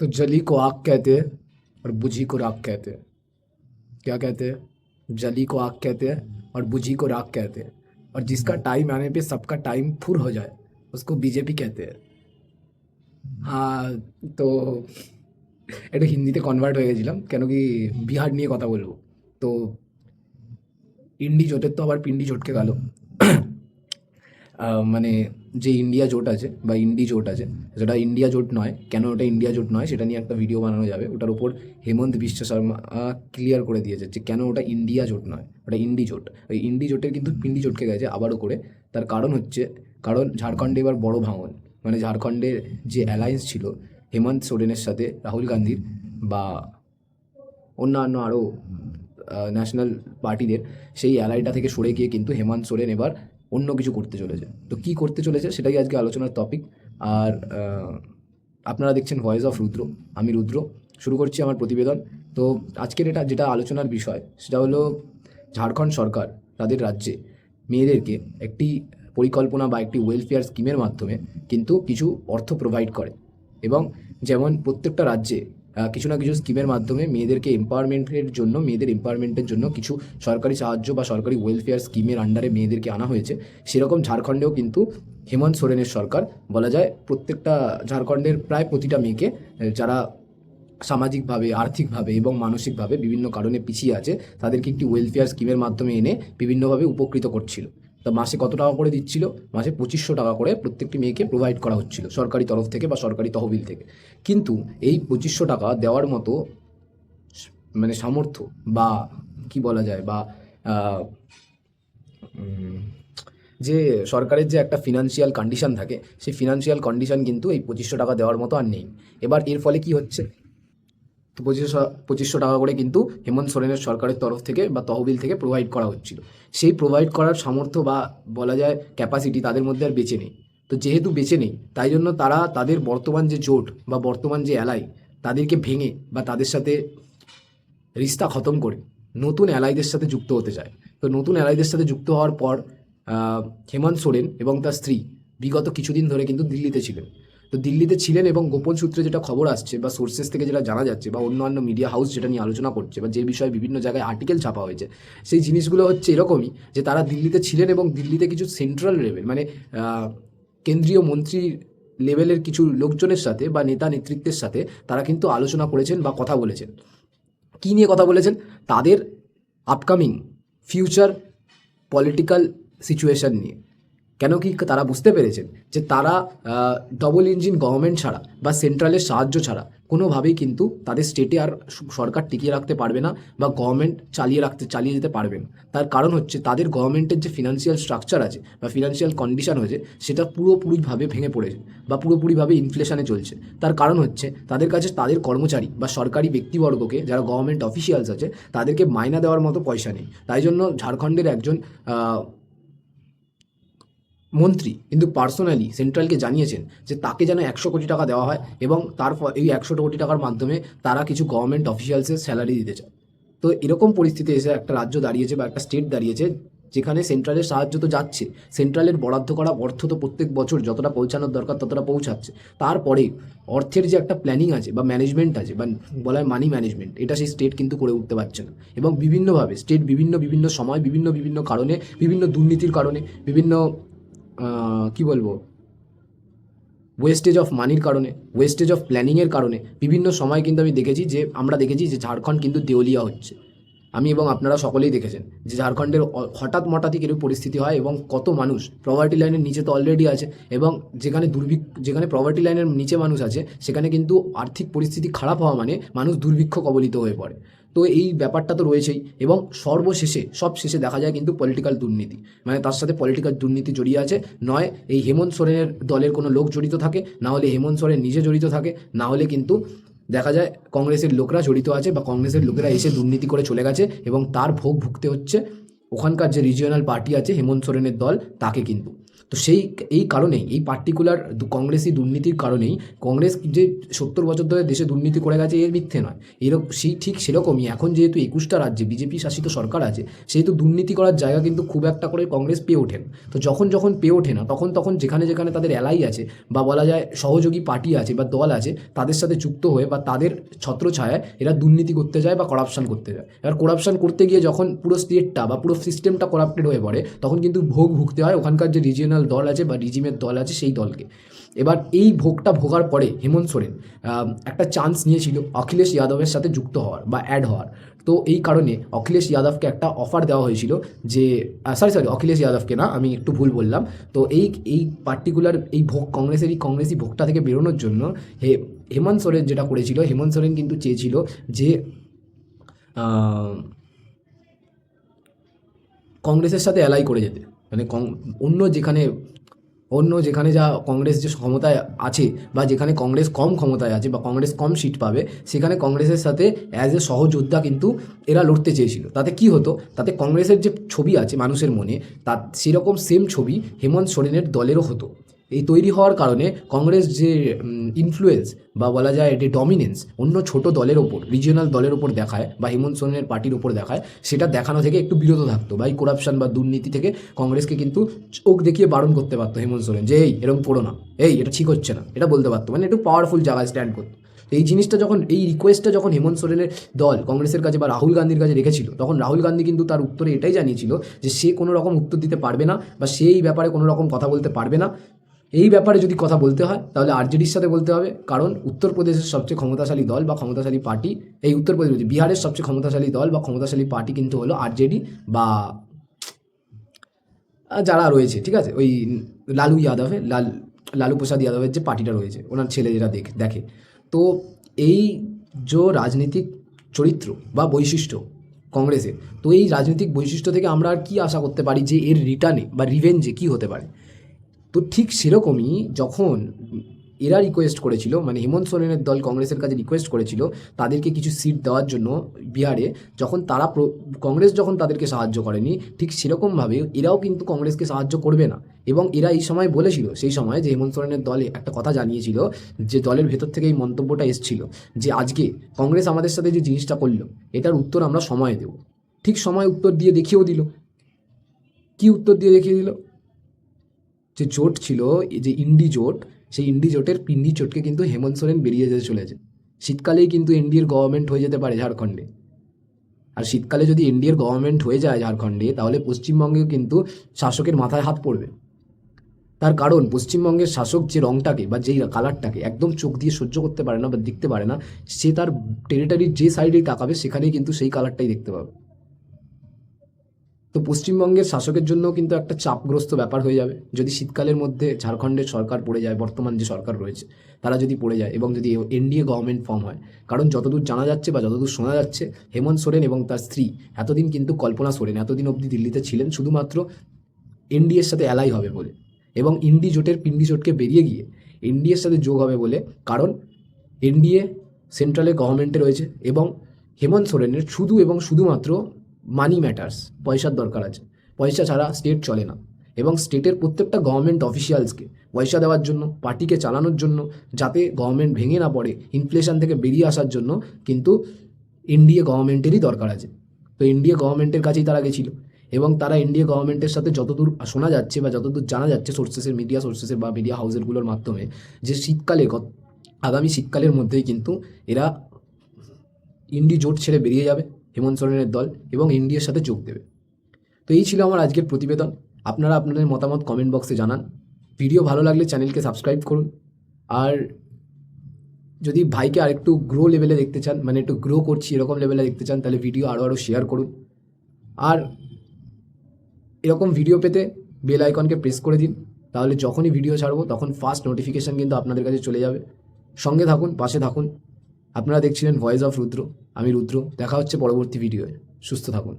तो जली को आग कहते हैं और बुझी को राख कहते हैं क्या कहते हैं जली को आग कहते हैं और बुझी को राख कहते हैं और जिसका टाइम आने पे सबका टाइम फुर हो जाए उसको बीजेपी कहते हैं হ্যাঁ তো একটু হিন্দিতে কনভার্ট হয়ে গেছিলাম কেন কি বিহার নিয়ে কথা বলবো তো ইন্ডি জোটের তো আবার পিন্ডি জোটকে গেল আহ, মানে যে ইন্ডিয়া জোট আছে বা ইন্ডি জোট আছে যেটা ইন্ডিয়া জোট নয়। কেন ওটা ইন্ডিয়া জোট নয়? সেটা নিয়ে একটা ভিডিও বানানো যাবে। ওটার উপর হেমন্ত বিশ্ব শর্মা ক্লিয়ার করে দিয়েছে যে কেন ওটা ইন্ডিয়া জোট নয়, ওটা ইন্ডি জোট। ওই ইন্ডি জোটের কিন্তু পিন্ডি জোটকে গেছে আবারও করে। তার কারণ হচ্ছে, কারণ ঝাড়খণ্ডে এবার বড় ভাঙন। মানে ঝাড়খণ্ডের যে অ্যালায়েন্স ছিল, হেমন্ত সোরেনের সাথে রাহুল গান্ধীর বা অন্যান্য আরও ন্যাশনাল পার্টিদের সেই অ্যালাইটা থেকে সরে গিয়ে কিন্তু হেমন্ত সোরেন এবার অন্য কিছু করতে চলেছে। তো কি করতে চলেছে সেটাই আজকে আলোচনার টপিক আর আপনারা দেখছেন ভয়েস অফ রুদ্র, আমি রুদ্র। শুরু করছি আমার প্রতিবেদন। তো আজকের এটা, যেটা আলোচনার বিষয়, সেটা হলো ঝাড়খণ্ড সরকার তাদের রাজ্যে মেয়েদেরকে একটি পরিকল্পনা বা একটি ওয়েলফেয়ার স্কিমের মাধ্যমে কিন্তু কিছু অর্থ প্রোভাইড করে। এবং যেমন প্রত্যেকটা রাজ্যে কিছু না কিছু স্কিমের মাধ্যমে মেয়েদেরকে এম্পাওয়ারমেন্টের জন্য, মেয়েদের এম্পাওয়ারমেন্টের জন্য কিছু সরকারি সাহায্য বা সরকারি ওয়েলফেয়ার স্কিমের আন্ডারে মেয়েদেরকে আনা হয়েছে। সেরকম ঝাড়খণ্ডেও কিন্তু হেমন্ত সোরেনের সরকার, বলা যায় প্রত্যেকটা ঝাড়খণ্ডের প্রায় প্রতিটা মেয়েকে যারা সামাজিকভাবে, আর্থিকভাবে এবং মানসিকভাবে বিভিন্ন কারণে পিছিয়ে আছে, তাদেরকে একটি ওয়েলফেয়ার স্কিমের মাধ্যমে এনে বিভিন্নভাবে উপকৃত করছিল। তা মাসে কত টাকা করে দিচ্ছিল? মাসে পঁচিশশো টাকা করে প্রত্যেকটি মেয়েকে প্রোভাইড করা হচ্ছিল, সরকারি তরফ থেকে বা সরকারি তহবিল থেকে। কিন্তু এই পঁচিশশো টাকা দেওয়ার মতো মানে সামর্থ্য বা কি বলা যায় বা যে সরকারের যে একটা ফিনান্সিয়াল কন্ডিশন থাকে, সেই ফিনান্সিয়াল কন্ডিশন কিন্তু এই পঁচিশশো টাকা দেওয়ার মতো আর নেই। এবার এর ফলে কি হচ্ছে? তো পঁচিশশো পঁচিশশো টাকা করে কিন্তু হেমন্ত সোরেনের সরকারের তরফ থেকে বা তহবিল থেকে প্রোভাইড করা হচ্ছিল। সেই প্রোভাইড করার সামর্থ্য বা বলা যায় ক্যাপাসিটি তাদের মধ্যে আর বেঁচে নেই। তো যেহেতু বেঁচে নেই, তাই জন্য তারা তাদের বর্তমান যে জোট বা বর্তমান যে অ্যালাই তাদেরকে ভেঙে বা তাদের সাথে রিস্তা খতম করে নতুন অ্যালাইদের সাথে যুক্ত হতে চায়। তো নতুন অ্যালাইদের সাথে যুক্ত হওয়ার পর হেমন্ত সোরেন এবং তার স্ত্রী বিগত কিছুদিন ধরে কিন্তু দিল্লিতে ছিলেন। তো দিল্লিতে ছিলেন এবং গোপন সূত্রে যেটা খবর আসছে বা সোর্সেস থেকে যেটা জানা যাচ্ছে বা অন্যান্য মিডিয়া হাউস যেটা নিয়ে আলোচনা করছে বা যে বিষয়ে বিভিন্ন জায়গায় আর্টিকেল ছাপা হয়েছে, সেই জিনিসগুলো হচ্ছে এরকমই যে তারা দিল্লিতে ছিলেন এবং দিল্লিতে কিছু সেন্ট্রাল লেভেল মানে কেন্দ্রীয় মন্ত্রী লেভেলের কিছু লোকজনের সাথে বা নেতা নেতৃত্বের সাথে তারা কিন্তু আলোচনা করেছেন বা কথা বলেছেন। কী নিয়ে কথা বলেছেন? তাদের আপকামিং ফিউচার পলিটিক্যাল সিচুয়েশন নিয়ে। কেন কি তারা বুঝতে পেরেছেন যে তারা ডবল ইঞ্জিন গভর্নমেন্ট ছাড়া বা সেন্ট্রালের সাহায্য ছাড়া কোনোভাবেই কিন্তু তাদের স্টেটে আর সরকার টিকিয়ে রাখতে পারবে না বা গভর্নমেন্ট চালিয়ে রাখতে, চালিয়ে যেতে পারবে না। তার কারণ হচ্ছে তাদের গভর্নমেন্টের যে ফিনান্সিয়াল স্ট্রাকচার আছে বা ফিনান্সিয়াল কন্ডিশন হয়েছে সেটা পুরোপুরিভাবে ভেঙে পড়েছে বা পুরোপুরিভাবে ইনফ্লেশনে চলছে। তার কারণ হচ্ছে তাদের কাছে তাদের কর্মচারী বা সরকারি ব্যক্তিবর্গকে যারা গভর্নমেন্ট অফিসিয়ালস আছে তাদেরকে মাইনা দেওয়ার মতো পয়সা নেই। তাই জন্য ঝাড়খণ্ডের একজন মন্ত্রী কিন্তু পার্সোনালি সেন্ট্রালকে জানিয়েছেন যে তাকে যেন একশো কোটি টাকা দেওয়া হয় এবং তার এই একশো কোটি টাকার মাধ্যমে তারা কিছু গভর্নমেন্ট অফিসিয়ালসের স্যালারি দিতে চায়। তো এরকম পরিস্থিতি এসে একটা রাজ্য দাঁড়িয়েছে বা একটা স্টেট দাঁড়িয়েছে যেখানে সেন্ট্রালের সাহায্য তো যাচ্ছে সেন্ট্রালের বরাদ্দ করা অর্থ তো প্রত্যেক বছর যতটা পৌঁছানোর দরকার ততটা পৌঁছাচ্ছে। তারপরে অর্থের যে একটা প্ল্যানিং আছে বা ম্যানেজমেন্ট আছে বা বলা হয় মানি ম্যানেজমেন্ট এটা সেই স্টেট কিন্তু করে উঠতে পারছে না। এবং বিভিন্নভাবে স্টেট বিভিন্ন বিভিন্ন সময় বিভিন্ন বিভিন্ন কারণে, বিভিন্ন দুর্নীতির কারণে, বিভিন্ন কি বলব? ওয়েস্টেজ অফ মানির কারণে ওয়েস্টেজ অফ প্ল্যানিংয়ের কারণে বিভিন্ন সময় কিন্তু আমি দেখেছি যে, আমরা দেখেছি যে ঝাড়খণ্ড কিন্তু দেউলিয়া হচ্ছে। আমি এবং আপনারা সকলেই দেখেছেন যে ঝাড়খণ্ডের হঠাৎ মঠাৎই কীরকম পরিস্থিতি হয় এবং কত মানুষ প্রভার্টি লাইনের নিচে তো অলরেডি আছে এবং যেখানে দুর্ভিক্ষ, যেখানে প্রভার্টি লাইনের নিচে মানুষ আছে, সেখানে কিন্তু আর্থিক পরিস্থিতি খারাপ হওয়া মানে মানুষ দুর্ভিক্ষ কবলিত হয়ে পড়ে। তো এই ব্যাপারটা তো রয়েছেই এবং সর্বশেষে সব শেষে দেখা যায় কিন্তু পলিটিক্যাল দুর্নীতি। মানে তার সাথে পলিটিক্যাল দুর্নীতি জড়িয়ে আছে, নয় এই হেমন্ত সোরেনের দলের কোনো লোক জড়িত থাকে, না হলে হেমন্ত সোরেন নিজে জড়িত থাকে, না হলে কিন্তু দেখা যায় কংগ্রেসের লোকরা জড়িত আছে বা কংগ্রেসের লোকেরা এসে দুর্নীতি করে চলে গেছে এবং তার ভোগ ভুগতে হচ্ছে। ওখানকার যে রিজিওনাল পার্টি আছে হেমন্ত সোরেনের দল, তাকে কিন্তু। তো সেই এই কারণেই, এই পার্টিকুলার কংগ্রেসি দুর্নীতির কারণেই কংগ্রেস যে সত্তর বছর ধরে দেশে দুর্নীতি করে গেছে, এর মিথ্যে নয়। এরকম সেই ঠিক সেরকমই এখন যেহেতু একুশটা রাজ্যে বিজেপি শাসিত সরকার আছে, সেহেতু দুর্নীতি করার জায়গা কিন্তু খুব একটা করে কংগ্রেস পেয়ে ওঠেন তো যখন যখন পেয়ে ওঠে না, তখন তখন যেখানে যেখানে তাদের এলাই আছে বা বলা যায় সহযোগী পার্টি আছে বা দল আছে, তাদের সাথে যুক্ত হয়ে বা তাদের ছত্রছায়ায় এরা দুর্নীতি করতে যায় বা করাপশন করতে যায়। এবার করাপশন করতে গিয়ে যখন পুরো স্টেটটা বা পুরো সিস্টেমটা করাপ্টেড হয়ে পড়ে, তখন কিন্তু ভোগ ভুগতে হয় ওখানকার যে রিজিয়নাল দল আছে বা রিজিমের দল আছে সেই দলকে। এবার এই ভোগটা ভোগার পরে হেমন্ত সোরেন একটা চান্স নিয়েছিল অখিলেশ যাদবের সাথে যুক্ত হওয়ার বা অ্যাড হওয়ার। তো এই কারণে অখিলেশ যাদবকে একটা অফার দেওয়া হয়েছিল যে সরি সরি অখিলেশ যাদবকে না, আমি একটু ভুল বললাম। তো এই এই পার্টিকুলার এই ভোগ কংগ্রেসের এই কংগ্রেসি ভোগটা থেকে বেরোনোর জন্য হে, হেমন্ত সোরেন যেটা করেছিল, হেমন্ত সোরেন কিন্তু চেয়েছিল যে কংগ্রেসের সাথে অ্যালাই করে যেতে। মানে অন্য যেখানে অন্য যেখানে যা কংগ্রেস যে ক্ষমতায় আছে বা যেখানে কংগ্রেস কম ক্ষমতায় আছে বা কংগ্রেস কম সিট পাবে, সেখানে কংগ্রেসের সাথে অ্যাজ এ সহযোদ্ধা কিন্তু এরা লড়তে চেয়েছিল। তাতে কি হতো? তাতে কংগ্রেসের যে ছবি আছে মানুষের মনে তার সেরকম সেম ছবি হেমন্ত সোরেনের দলেরও হতো। এই তৈরি হওয়ার কারণে কংগ্রেস যে ইনফ্লুয়েন্স বা বলা যায় যে ডমিনেন্স অন্য ছোট দলের ওপর রিজিওনাল দলের ওপর দেখায় বা হেমন্ত সোরেনের পার্টির ওপর দেখায়, সেটা দেখানো থেকে একটু বিরত থাকতো বা এই করাপশন বা দুর্নীতি থেকে কংগ্রেসকে কিন্তু চোখ দেখিয়ে বারণ করতে পারতো হেমন্ত সোরেন যে, এই, এরকম পড়ো না। এই, এটা ঠিক হচ্ছে না। এটা বলতে পারতো। মানে একটু পাওয়ারফুল জায়গায় স্ট্যান্ড করতো। এই জিনিসটা যখন, এই রিকোয়েস্টটা যখন হেমন্ত সোরেনের দল কংগ্রেসের কাছে বা রাহুল গান্ধীর কাছে রেখেছিল, তখন রাহুল গান্ধী কিন্তু তার উত্তরে এটাই জানিয়েছিল যে, সে কোনো রকম উত্তর দিতে পারবে না বা সে এই ব্যাপারে কোনো রকম কথা বলতে পারবে না। এই ব্যাপারে যদি কথা বলতে হয়, তাহলে আরজেডির সাথে বলতে হবে। কারণ উত্তরপ্রদেশের সবচেয়ে ক্ষমতাশালী দল বা ক্ষমতাশালী পার্টি, এই উত্তরপ্রদেশ বিহারের সবচেয়ে ক্ষমতাশালী দল বা ক্ষমতাশালী পার্টি কিন্তু হলো আরজেডি বা যারা রয়েছে, ঠিক আছে? ওই লালু যাদবের, লাল, লালু প্রসাদ যাদবের যে পার্টিটা রয়েছে, ওনার ছেলে যেটা দেখ, দেখে। তো এই যে রাজনৈতিক চরিত্র বা বৈশিষ্ট্য কংগ্রেসের, তো এই রাজনৈতিক বৈশিষ্ট্য থেকে আমরা আর কী আশা করতে পারি যে এর রিটার্নে বা রিভেঞ্জে কী হতে পারে? তো ঠিক সেরকমই যখন এরা রিকোয়েস্ট করেছিল মানে হেমন্ত সোরেনের দল কংগ্রেসের কাছে রিকোয়েস্ট করেছিল তাদেরকে কিছু সিট দেওয়ার জন্য বিহারে, যখন তারা কংগ্রেস যখন তাদেরকে সাহায্য করেনি, ঠিক সেরকমভাবে এরাও কিন্তু কংগ্রেসকে সাহায্য করবে না। এবং এরা এই সময় বলেছিল, সেই সময় যে হেমন্ত সোরেনের দলে একটা কথা জানিয়েছিল, যে দলের ভেতর থেকে এই মন্তব্যটা এসেছিল, যে আজকে কংগ্রেস আমাদের সাথে যে জিনিসটা করল, এটার উত্তর আমরা সময় দেব। ঠিক সময় উত্তর দিয়ে দেখিয়েও দিল। কি উত্তর দিয়ে দেখিয়ে দিল? যে জোট ছিল, এই যে ইন্ডি জোট, সেই ইন্ডি জোটের পিন্ডি জোটকে কিন্তু হেমন্ত সোরেন বেরিয়ে যেতে চলেছে। শীতকালেই কিন্তু এনডিএর গভর্নমেন্ট হয়ে যেতে পারে ঝাড়খণ্ডে। আর শীতকালে যদি এনডিএর গভর্নমেন্ট হয়ে যায় ঝাড়খণ্ডে, তাহলে পশ্চিমবঙ্গেও কিন্তু শাসকের মাথায় হাত পড়বে। তার কারণ, পশ্চিমবঙ্গের শাসক যে রংটাকে বা যেই কালারটাকে একদম চোখ দিয়ে সহ্য করতে পারে না বা দেখতে পারে না, সে তার টেরিটারির যে সাইডেই তাকাবে, সেখানেই কিন্তু সেই কালারটাই দেখতে পাবে। তো পশ্চিমবঙ্গের শাসকের জন্য কিন্তু একটা চাপগ্রস্ত ব্যাপার হয়ে যাবে। যদি শীতকালের মধ্যে ঝাড়খণ্ডের সরকার পড়ে যায়, বর্তমান যে সরকার রয়েছে, তারা যদি পড়ে যায় এবং যদি এনডিএ গভর্নমেন্ট ফর্ম হয়, কারণ যতদূর জানা যাচ্ছে বা যতদূর শোনা যাচ্ছে, হেমন্ত সোরেন এবং তার স্ত্রী এতদিন কিন্তু কল্পনা সোরেন, এতদিন অবধি দিল্লিতে ছিলেন, শুধুমাত্র এনডিএর সাথে অ্যালাই হবে বলে এবং ইন্ডি জোটের পিন্ডি জোটকে বেরিয়ে গিয়ে এনডিএর সাথে যোগ হবে বলে, কারণ এনডিএ সেন্ট্রালের গভর্নমেন্টে রয়েছে এবং হেমন্ত সোরেনের শুধু এবং শুধুমাত্র মানি ম্যাটার্স পয়সার দরকার আছে। পয়সা ছাড়া স্টেট চলে না। এবং স্টেটের প্রত্যেকটা গভর্নমেন্ট অফিসিয়ালসকে পয়সা দেওয়ার জন্য পার্টিকে চালানোর জন্য, যাতে গভর্নমেন্ট ভেঙে না পড়ে ইনফ্লেশন থেকে বেরিয়ে আসার জন্য কিন্তু এনডিএ গভর্নমেন্টেরই দরকার আছে। তো এনডিএ গভর্নমেন্টের কাছেই তারা গেছিল। এবং তারা এনডিএ গভর্নমেন্টের সাথে যতদূর শোনা যাচ্ছে বা যতদূর জানা যাচ্ছে সোর্সেসের মিডিয়া সোর্সেসের বা মিডিয়া হাউসেরগুলোর মাধ্যমে, যে শীতকালে আগামী শীতকালের মধ্যেই কিন্তু এরা ইন্ডি জোট ছেড়ে বেরিয়ে যাবে। হেমন্ত সোরেনের দল এবং ইন্ডিয়ার সাথে যোগ দেবে। তো এই ছিল আমার আজকের প্রতিবেদন। আপনারা আপনাদের মতামত কমেন্ট বক্সে জানান। ভিডিও ভালো লাগলে চ্যানেলকে সাবস্ক্রাইব করুন। আর যদি ভাইকে আরেকটু গ্রো লেভেলে দেখতে চান মানে একটু গ্রো করছি, এরকম লেভেলে দেখতে চান, তাহলে ভিডিও আরও আরও শেয়ার করুন। আর এরকম ভিডিও পেতে বেল আইকনকে প্রেস করে দিন। তাহলে যখনই ভিডিও ছাড়বো, তখন ফার্স্ট নোটিফিকেশান কিন্তু আপনাদের কাছে চলে যাবে। সঙ্গে থাকুন, পাশে থাকুন। আপনারা দেখছিলেন ভয়েস অফ রুদ্র। আমি রুদ্র দেখা হচ্ছে পরবর্তী ভিডিওয়ে। সুস্থ থাকুন।